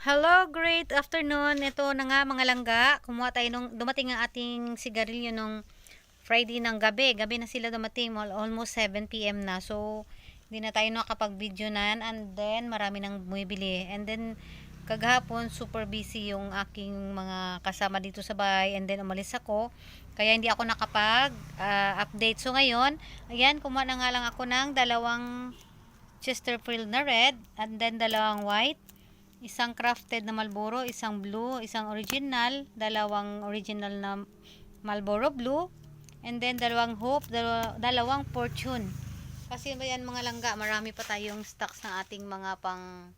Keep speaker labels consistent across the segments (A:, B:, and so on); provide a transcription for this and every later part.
A: Hello, great afternoon. Ito na nga mga langga. Kumuha tayo nung dumating ang ating sigarilyo nung Friday ng gabi. Gabi na sila dumating. Al- Almost 7 p.m. na. So, hindi na tayo nakapag-video na. And then, marami nang bumibili. And then, kagahapon, super busy yung aking mga kasama dito sa bahay. And then, umalis ako. Kaya hindi ako nakapag-update. so, ngayon, ayan, kumuha na nga lang ako ng dalawang Chesterfield na red. And then, dalawang white isang crafted na Marlboro, isang blue, isang original, dalawang original na Marlboro blue, and then dalawang hope, dalawa, dalawang fortune. Kasi yan mga langga, marami pa tayong stocks ng ating mga pang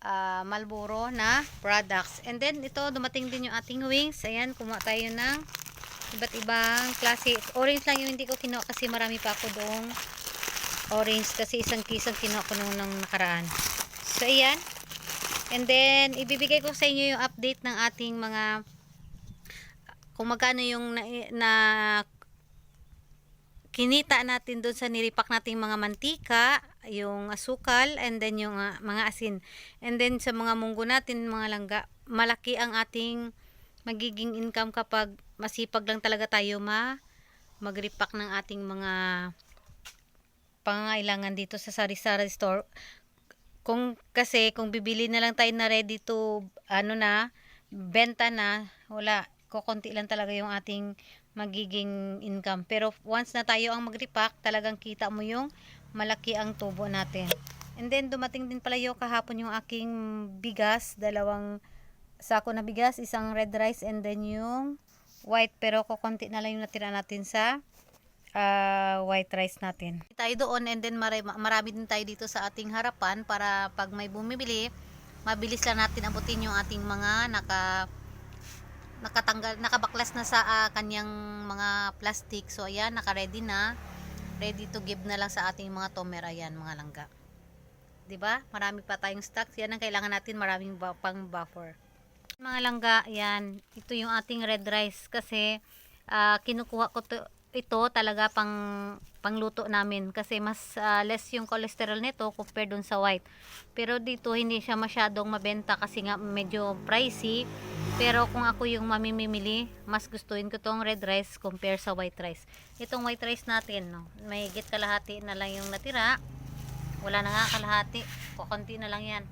A: ah, Marlboro na products. And then ito, dumating din yung ating wings. Ayan, kumuha tayo ng iba't ibang klase. Orange lang yung hindi ko kinuha kasi marami pa ako doong orange kasi isang kisang kinuha ko nung, nung nakaraan. So, ayan. And then, ibibigay ko sa inyo yung update ng ating mga kung magkano yung na, na kinita natin doon sa nilipak nating mga mantika, yung asukal, and then yung ah, mga asin. And then sa mga munggo natin, mga langga, malaki ang ating magiging income kapag masipag lang talaga tayo ma magripak ng ating mga pangangailangan dito sa sari-sari store kung kasi kung bibili na lang tayo na ready to ano na benta na wala kokonti lang talaga yung ating magiging income. Pero once na tayo ang magripak talagang kita mo yung malaki ang tubo natin. And then dumating din pala yung kahapon yung aking bigas dalawang sako na bigas isang red rice and then yung white. Pero kokonti na lang yung natira natin sa ah, white rice natin. Tayo doon and then marami, marami din tayo dito sa ating harapan para pag may bumibili, mabilis lang natin abutin yung ating mga naka nakatanggal nakabaklas na sa ah, kanyang mga plastic. So ayan, naka-ready na. Ready to give na lang sa ating mga tomer ayan, mga langga. 'Di ba? Marami pa tayong stocks. Yan ang kailangan natin, maraming pang buffer. Mga langga, yan. Ito yung ating red rice kasi ah, kinukuha ko to, ito talaga pang pangluto namin kasi mas ah, less yung cholesterol nito compared dun sa white. Pero dito hindi siya masyadong mabenta kasi nga medyo pricey. Pero kung ako yung mamimili, mas gustuin ko tong red rice compare sa white rice. Itong white rice natin, no, may git kalahati na lang yung natira. Wala na nga kalahati. Kukunti na lang yan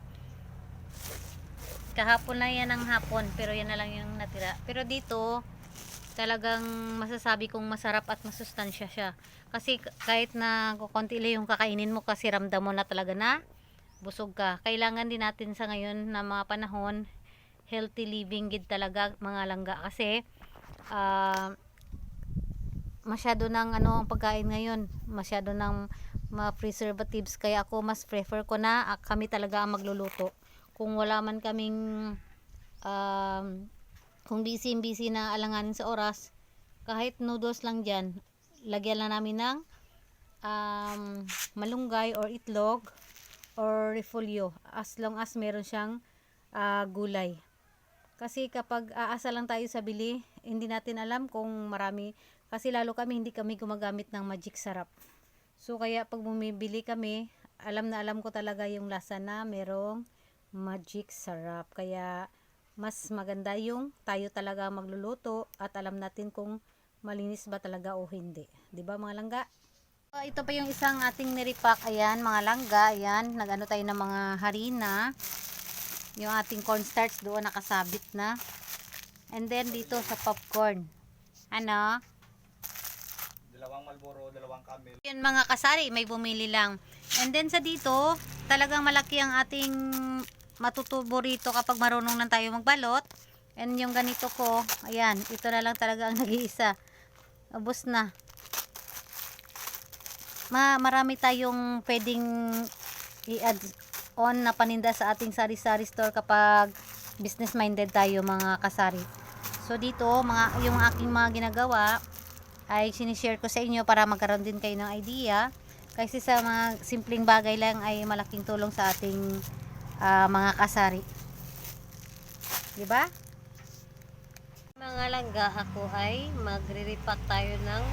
A: kahapon lang yan ang hapon pero yan na lang yung natira pero dito talagang masasabi kong masarap at masustansya siya. Kasi kahit na kukunti lang yung kakainin mo kasi ramdam mo na talaga na busog ka. Kailangan din natin sa ngayon na mga panahon healthy living gid talaga mga langga. Kasi ah masyado ng ano ang pagkain ngayon. Masyado ng mga preservatives. Kaya ako mas prefer ko na ah, kami talaga ang magluluto. Kung wala man kaming um, kung busy busy na alanganin sa oras kahit noodles lang dyan lagyan lang namin ng um, malunggay or itlog or repolyo as long as meron siyang ah, gulay kasi kapag aasa lang tayo sa bili hindi natin alam kung marami kasi lalo kami hindi kami gumagamit ng magic sarap so kaya pag bumibili kami alam na alam ko talaga yung lasa na merong magic sarap. Kaya mas maganda yung tayo talaga magluluto at alam natin kung malinis ba talaga o hindi. 'Di ba mga langga? So, ito pa yung isang ating niripak. Ayan, mga langga. Ayan, nagano tayo ng mga harina. Yung ating cornstarch doon nakasabit na. And then dito sa popcorn. Ano?
B: Dalawang Malboro, dalawang Camel.
A: Yun mga kasari, may bumili lang. And then sa dito, talagang malaki ang ating matutubo rito kapag marunong lang tayo magbalot. And yung ganito ko, ayan, ito na lang talaga ang nag-iisa. Ubus na. Ma marami tayong pwedeng i-add on na paninda sa ating sari-sari store kapag business minded tayo mga kasari. So dito, mga yung aking mga ginagawa ay sinishare ko sa inyo para magkaroon din kayo ng idea. Kasi sa mga simpleng bagay lang ay malaking tulong sa ating ah, mga kasari. 'Di ba? Mga langga, ako ay magre-repack tayo ng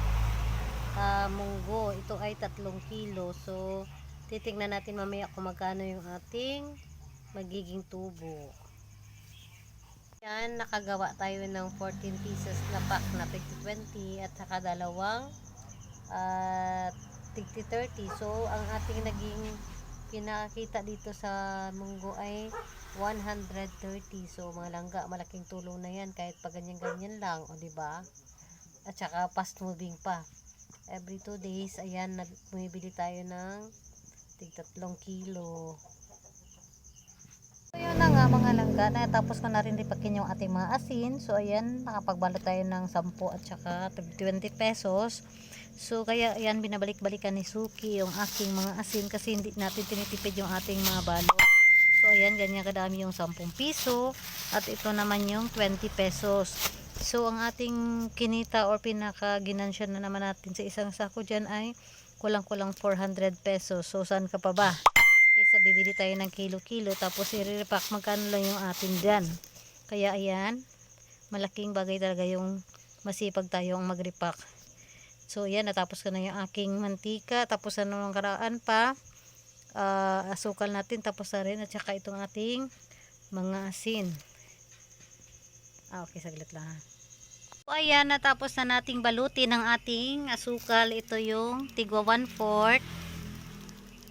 A: ah, munggo. Ito ay tatlong kilo. So, titingnan natin mamaya kung magkano yung ating magiging tubo. Yan, nakagawa tayo ng 14 pieces na pack na 50-20 at saka dalawang at 30-30. So, ang ating naging pinakita dito sa munggo ay 130. So, mga langga, malaking tulong na yan kahit pa ganyan-ganyan lang, o di ba? At saka fast moving pa. Every 2 days, ayan, bumibili tayo ng tig tatlong kilo. So, yun na nga mga langga, natapos ko na rin ripakin yung ating mga asin. So, ayan, nakapagbalot tayo ng 10 at saka tig 20 pesos. So, kaya ayan, binabalik-balikan ni Suki yung aking mga asin kasi hindi natin tinitipid yung ating mga balot. So, ayan, ganyan kadami yung 10 piso at ito naman yung 20 pesos. So, ang ating kinita or pinaka-ginansya na naman natin sa isang sako dyan ay kulang-kulang 400 pesos. So, saan ka pa ba? Kaysa bibili tayo ng kilo-kilo tapos i-repack magkano lang yung atin dyan. Kaya ayan, malaking bagay talaga yung masipag tayong mag-repack. So, yan, natapos ko na yung aking mantika. Tapos na nung karaan pa, ah, asukal natin. Tapos na rin. At saka itong ating mga asin. Ah, okay, saglit lang ha. So, ayan, natapos na nating balutin ang ating asukal. Ito yung tigwa 1 fourth.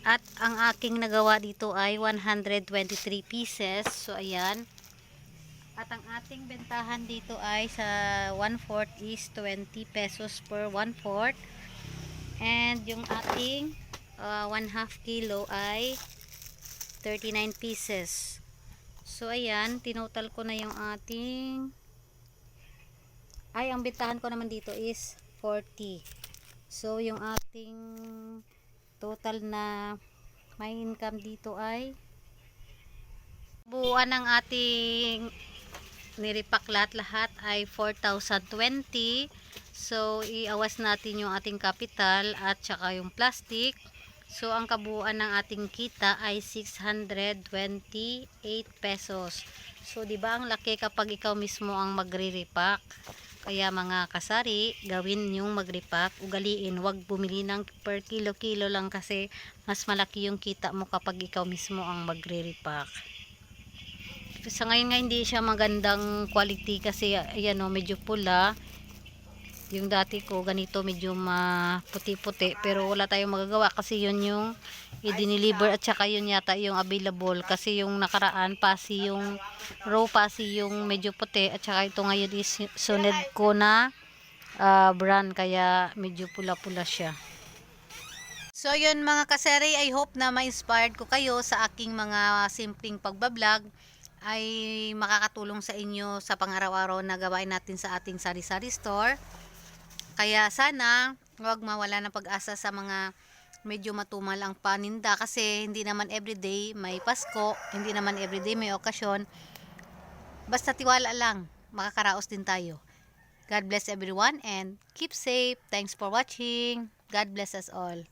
A: At ang aking nagawa dito ay 123 pieces. So, ayan. At ang ating bentahan dito ay sa 1/4 is 20 pesos per 1/4. And yung ating uh, 1 half kilo ay 39 pieces. So ayan, tinotal ko na yung ating ay ang bentahan ko naman dito is 40. So yung ating total na may income dito ay buuan ng ating niripak lahat-lahat ay 4,020. So, iawas natin yung ating kapital at saka yung plastic. So, ang kabuuan ng ating kita ay 628 pesos. So, di ba ang laki kapag ikaw mismo ang magre-repack? Kaya mga kasari, gawin yung magrepack, ugaliin, wag bumili ng per kilo-kilo lang kasi mas malaki yung kita mo kapag ikaw mismo ang magre-repack sa ngayon nga hindi siya magandang quality kasi ayan o medyo pula. Yung dati ko ganito medyo maputi-puti. Pero wala tayong magagawa kasi yun yung i-deliver at saka yun yata yung available. Kasi yung nakaraan pasi yung raw pasi yung medyo puti. At saka ito ngayon is sunod ko na ah, brand. Kaya medyo pula-pula siya. So yun mga kaseri, I hope na ma-inspired ko kayo sa aking mga simpleng pagbablog ay makakatulong sa inyo sa pangaraw-araw na gawain natin sa ating sari-sari store. Kaya sana huwag mawala ng pag-asa sa mga medyo matumal ang paninda kasi hindi naman everyday may Pasko, hindi naman everyday may okasyon. Basta tiwala lang, makakaraos din tayo. God bless everyone and keep safe. Thanks for watching. God bless us all.